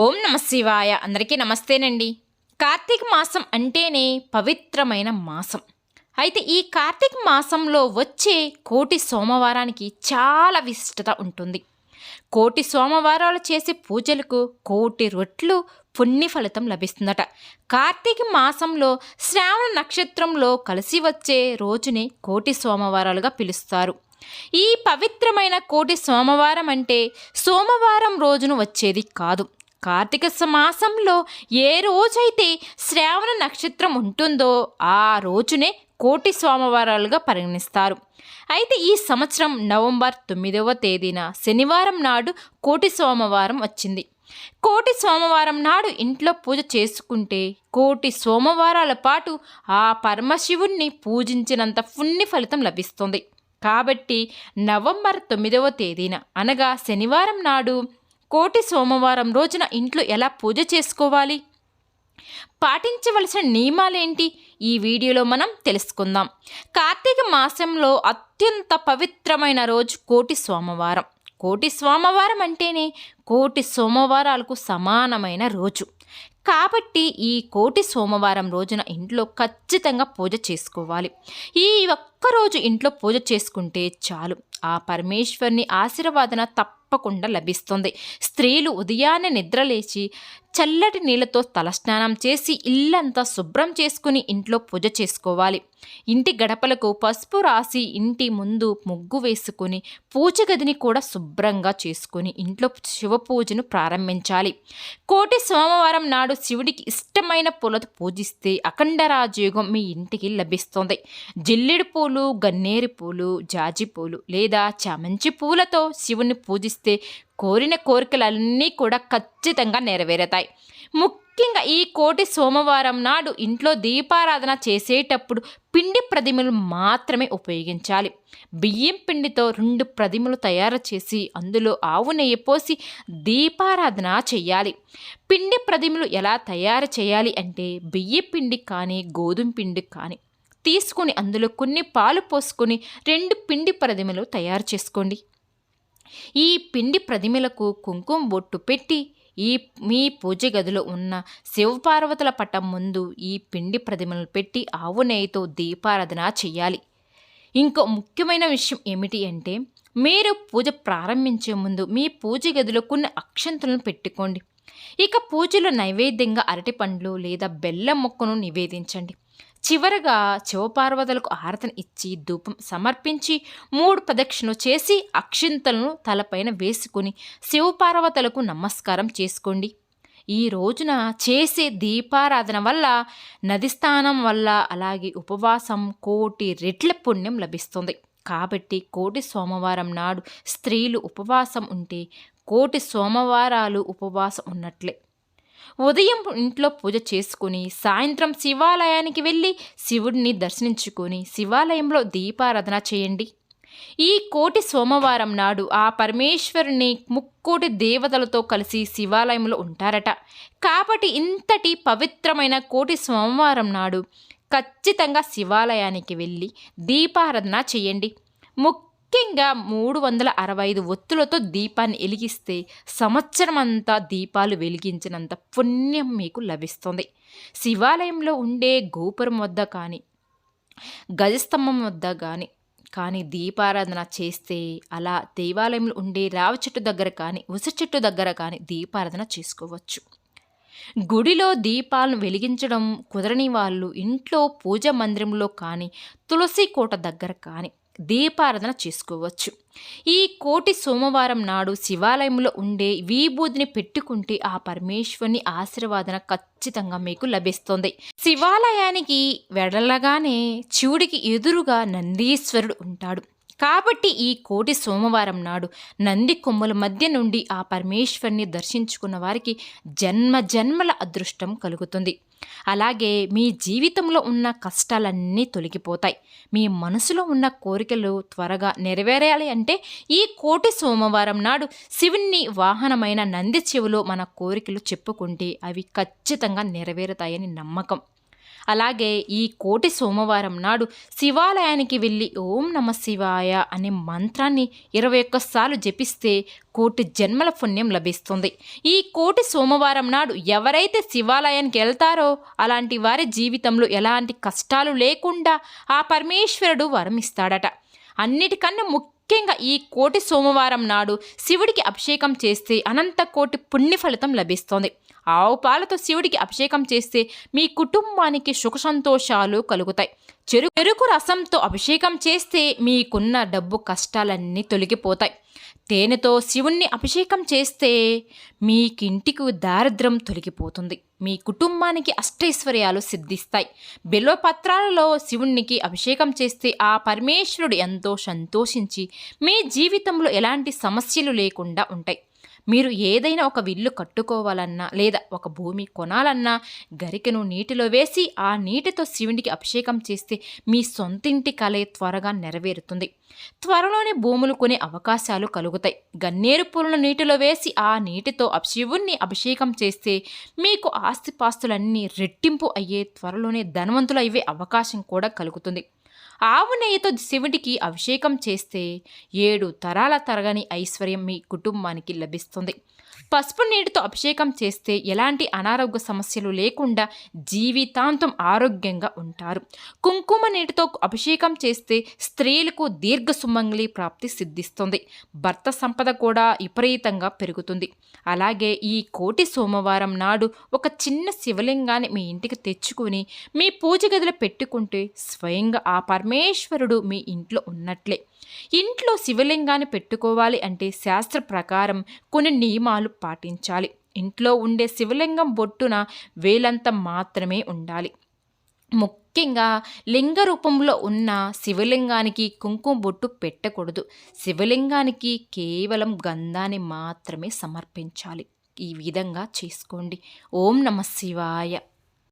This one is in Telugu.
ఓం నమ శివాయ. అందరికీ నమస్తేనండి. కార్తీక మాసం అంటేనే పవిత్రమైన మాసం. అయితే ఈ కార్తీక మాసంలో వచ్చే కోటి సోమవారానికి చాలా విశిష్టత ఉంటుంది. కోటి సోమవారాలు చేసే పూజలకు కోటి రొట్లు పుణ్య ఫలితం లభిస్తుందట. కార్తీక మాసంలో శ్రావణ నక్షత్రంలో కలిసి వచ్చే రోజునే కోటి సోమవారాలుగా పిలుస్తారు. ఈ పవిత్రమైన కోటి సోమవారం అంటే సోమవారం రోజును వచ్చేది కాదు. కార్తీక మాసంలో ఏ రోజైతే శ్రావణ నక్షత్రం ఉంటుందో ఆ రోజునే కోటి సోమవారాలుగా పరిగణిస్తారు. అయితే ఈ సంవత్సరం నవంబర్ తొమ్మిదవ తేదీన శనివారం నాడు కోటి సోమవారం వచ్చింది. కోటి సోమవారం నాడు ఇంట్లో పూజ చేసుకుంటే కోటి సోమవారాల పాటు ఆ పరమశివుణ్ణి పూజించినంత పుణ్య ఫలితం లభిస్తుంది. కాబట్టి నవంబర్ తొమ్మిదవ తేదీన అనగా శనివారం నాడు కోటి సోమవారం రోజున ఇంట్లో ఎలా పూజ చేసుకోవాలి? పాటించవలసిన నియమాలేంటి? ఈ వీడియోలో మనం తెలుసుకుందాం. కార్తీక మాసంలో అత్యంత పవిత్రమైన రోజు కోటి సోమవారం. కోటి సోమవారం అంటేనే కోటి సోమవారాలకు సమానమైన రోజు. కాబట్టి ఈ కోటి సోమవారం రోజున ఇంట్లో ఖచ్చితంగా పూజ చేసుకోవాలి. ఈ ఒక్కరోజు ఇంట్లో పూజ చేసుకుంటే చాలు. ఆ పరమేశ్వరుని ఆశీర్వాదన తప్పకుండా లభిస్తుంది. స్త్రీలు ఉదయాన్నే నిద్రలేచి చల్లటి నీళ్ళతో తలస్నానం చేసి ఇల్లంతా శుభ్రం చేసుకుని ఇంట్లో పూజ చేసుకోవాలి. ఇంటి గడపలకు పసుపు రాసి ఇంటి ముందు ముగ్గు వేసుకుని పూజ గదిని కూడా శుభ్రంగా చేసుకుని ఇంట్లో శివ పూజను ప్రారంభించాలి. కోటి సోమవారం నాడు శివుడికి ఇష్టమైన పూలతో పూజిస్తే అఖండ రాజయోగం మీ ఇంటికి లభిస్తుంది. జిల్లిడి పూలు గన్నేరు పూలు జాజి పూలు లేదా లేదా చామంచి పూలతో శివుని పూజిస్తే కోరిన కోరికలన్నీ కూడా ఖచ్చితంగా నెరవేరుతాయి. ముఖ్యంగా ఈ కోటి సోమవారం నాడు ఇంట్లో దీపారాధన చేసేటప్పుడు పిండి ప్రతిమలు మాత్రమే ఉపయోగించాలి. బియ్యం పిండితో రెండు ప్రతిమలు తయారు చేసి అందులో ఆవు నెయ్యి పోసి దీపారాధన చేయాలి. పిండి ప్రతిమలు ఎలా తయారు చేయాలి అంటే బియ్య పిండి కానీ గోధుమ పిండి కానీ తీసుకుని అందులో కొన్ని పాలు పోసుకొని రెండు పిండి ప్రతిమలు తయారు చేసుకోండి. ఈ పిండి ప్రతిమలకు కుంకుమ బొట్టు పెట్టి ఈ మీ పూజ గదిలో ఉన్న శివపార్వతుల పటం ముందు ఈ పిండి ప్రతిమలు పెట్టి ఆవు నెయ్యితో దీపారాధన చేయాలి. ఇంకో ముఖ్యమైన విషయం ఏమిటి అంటే మీరు పూజ ప్రారంభించే ముందు మీ పూజ గదిలో కొన్ని అక్షంతలను పెట్టుకోండి. ఇక పూజలో నైవేద్యంగా అరటిపండ్లు లేదా బెల్లం మొక్కను నివేదించండి. చివరగా శివపార్వతులకు ఆరతన ఇచ్చి ధూపం సమర్పించి మూడు ప్రదక్షిణ చేసి అక్షింతలను తలపైన వేసుకుని శివపార్వతులకు నమస్కారం చేసుకోండి. ఈ రోజున చేసే దీపారాధన వల్ల నది స్థానం వల్ల అలాగే ఉపవాసం కోటి రెట్ల పుణ్యం లభిస్తుంది. కాబట్టి కోటి సోమవారం నాడు స్త్రీలు ఉపవాసం ఉంటే కోటి సోమవారాలు ఉపవాసం ఉన్నట్లే. ఉదయం ఇంట్లో పూజ చేసుకుని సాయంత్రం శివాలయానికి వెళ్ళి శివుడిని దర్శించుకొని శివాలయంలో దీపారాధన చేయండి. ఈ కోటి సోమవారం నాడు ఆ పరమేశ్వరుని ముక్కోటి దేవతలతో కలిసి శివాలయంలో ఉంటారట. కాబట్టి ఇంతటి పవిత్రమైన కోటి సోమవారం నాడు ఖచ్చితంగా శివాలయానికి వెళ్ళి దీపారాధన చేయండి. ముక్ ముఖ్యంగా మూడు వందల అరవై ఐదు ఒత్తులతో దీపాన్ని వెలిగిస్తే సంవత్సరం అంతా దీపాలు వెలిగించినంత పుణ్యం మీకు లభిస్తుంది. శివాలయంలో ఉండే గోపురం వద్ద కానీ గజస్తంభం వద్ద కానీ కానీ దీపారాధన చేస్తే అలా దేవాలయంలో ఉండే రావి చెట్టు దగ్గర కానీ ఉస చెట్టు దగ్గర కానీ దీపారాధన చేసుకోవచ్చు. గుడిలో దీపాలను వెలిగించడం కుదరని వాళ్ళు ఇంట్లో పూజ మందిరంలో కానీ తులసి కోట దగ్గర కానీ దీపారాధన చేసుకోవచ్చు. ఈ కోటి సోమవారం నాడు శివాలయంలో ఉండే విభూతిని పెట్టుకుంటే ఆ పరమేశ్వరుని ఆశీర్వాదన ఖచ్చితంగా మీకు లభిస్తుంది. శివాలయానికి వెడలగానే శివుడికి ఎదురుగా నందీశ్వరుడు ఉంటాడు. కాబట్టి ఈ కోటి సోమవారం నాడు నంది కొమ్ముల మధ్య నుండి ఆ పరమేశ్వరిని దర్శించుకున్న వారికి జన్మ జన్మల అదృష్టం కలుగుతుంది. అలాగే మీ జీవితంలో ఉన్న కష్టాలన్నీ తొలగిపోతాయి. మీ మనసులో ఉన్న కోరికలు త్వరగా నెరవేరాలి అంటే ఈ కోటి సోమవారం నాడు శివుణ్ణి వాహనమైన నంది చెవులో మన కోరికలు చెప్పుకుంటే అవి ఖచ్చితంగా నెరవేరుతాయని నమ్మకం. అలాగే ఈ కోటి సోమవారం నాడు శివాలయానికి వెళ్ళి ఓం నమ శివాయ అనే మంత్రాన్ని ఇరవై ఒక్కసార్లు జపిస్తే కోటి జన్మల పుణ్యం లభిస్తుంది. ఈ కోటి సోమవారం నాడు ఎవరైతే శివాలయానికి వెళ్తారో అలాంటి వారి జీవితంలో ఎలాంటి కష్టాలు లేకుండా ఆ పరమేశ్వరుడు వరం ఇస్తాడట అన్నిటికన్నా ముఖ్యంగా ఈ కోటి సోమవారం నాడు శివుడికి అభిషేకం చేస్తే అనంత కోటి పుణ్య ఫలితం లభిస్తుంది. ఆవు పాలతో శివుడికి అభిషేకం చేస్తే మీ కుటుంబానికి సుఖ సంతోషాలు కలుగుతాయి. చెరు చెరుకు రసంతో అభిషేకం చేస్తే మీకున్న డబ్బు కష్టాలన్నీ తొలగిపోతాయి. తేనెతో శివుణ్ణి అభిషేకం చేస్తే మీకింటికి దారిద్ర్యం తొలగిపోతుంది. మీ కుటుంబానికి అష్టైశ్వర్యాలు సిద్ధిస్తాయి. బిల్వపత్రాలలో శివుణ్ణికి అభిషేకం చేస్తే ఆ పరమేశ్వరుడు ఎంతో సంతోషించి మీ జీవితంలో ఎలాంటి సమస్యలు లేకుండా ఉంటాయి. మీరు ఏదైనా ఒక విల్లు కట్టుకోవాలన్నా లేదా ఒక భూమి కొనాలన్నా గరికెను నీటిలో వేసి ఆ నీటితో శివునికి అభిషేకం చేస్తే మీ సొంతింటి కలే త్వరగా నెరవేరుతుంది. త్వరలోనే భూములు కొనే అవకాశాలు కలుగుతాయి. గన్నేరు పూలను నీటిలో వేసి ఆ నీటితో శివుణ్ణి అభిషేకం చేస్తే మీకు ఆస్తిపాస్తులన్నీ రెట్టింపు అయ్యే త్వరలోనే ధనవంతులు అయ్యే అవకాశం కూడా కలుగుతుంది. ఆవు నెయ్యితో శివుడికి అభిషేకం చేస్తే ఏడు తరాల తరగని ఐశ్వర్యం మీ కుటుంబానికి లభిస్తుంది. పసుపు నీటితో అభిషేకం చేస్తే ఎలాంటి అనారోగ్య సమస్యలు లేకుండా జీవితాంతం ఆరోగ్యంగా ఉంటారు. కుంకుమ నీటితో అభిషేకం చేస్తే స్త్రీలకు దీర్ఘ సుమంగళి ప్రాప్తి సిద్ధిస్తుంది. భర్త సంపద కూడా విపరీతంగా పెరుగుతుంది. అలాగే ఈ కోటి సోమవారం నాడు ఒక చిన్న శివలింగాన్ని మీ ఇంటికి తెచ్చుకుని మీ పూజ గదిలో పెట్టుకుంటే స్వయంగా ఆ పరమేశ్వరుడు మీ ఇంట్లో ఉన్నట్లే. ఇంట్లో శివలింగాన్ని పెట్టుకోవాలి అంటే శాస్త్ర ప్రకారం కొన్ని నియమాలు నియమాలు పాటించాలి. ఇంట్లో ఉండే శివలింగం బొట్టున వేలంత మాత్రమే ఉండాలి. ముఖ్యంగా లింగ రూపంలో ఉన్న శివలింగానికి కుంకుమ బొట్టు పెట్టకూడదు. శివలింగానికి కేవలం గంధాన్ని మాత్రమే సమర్పించాలి. ఈ విధంగా చేసుకోండి. ఓం నమ శివాయ.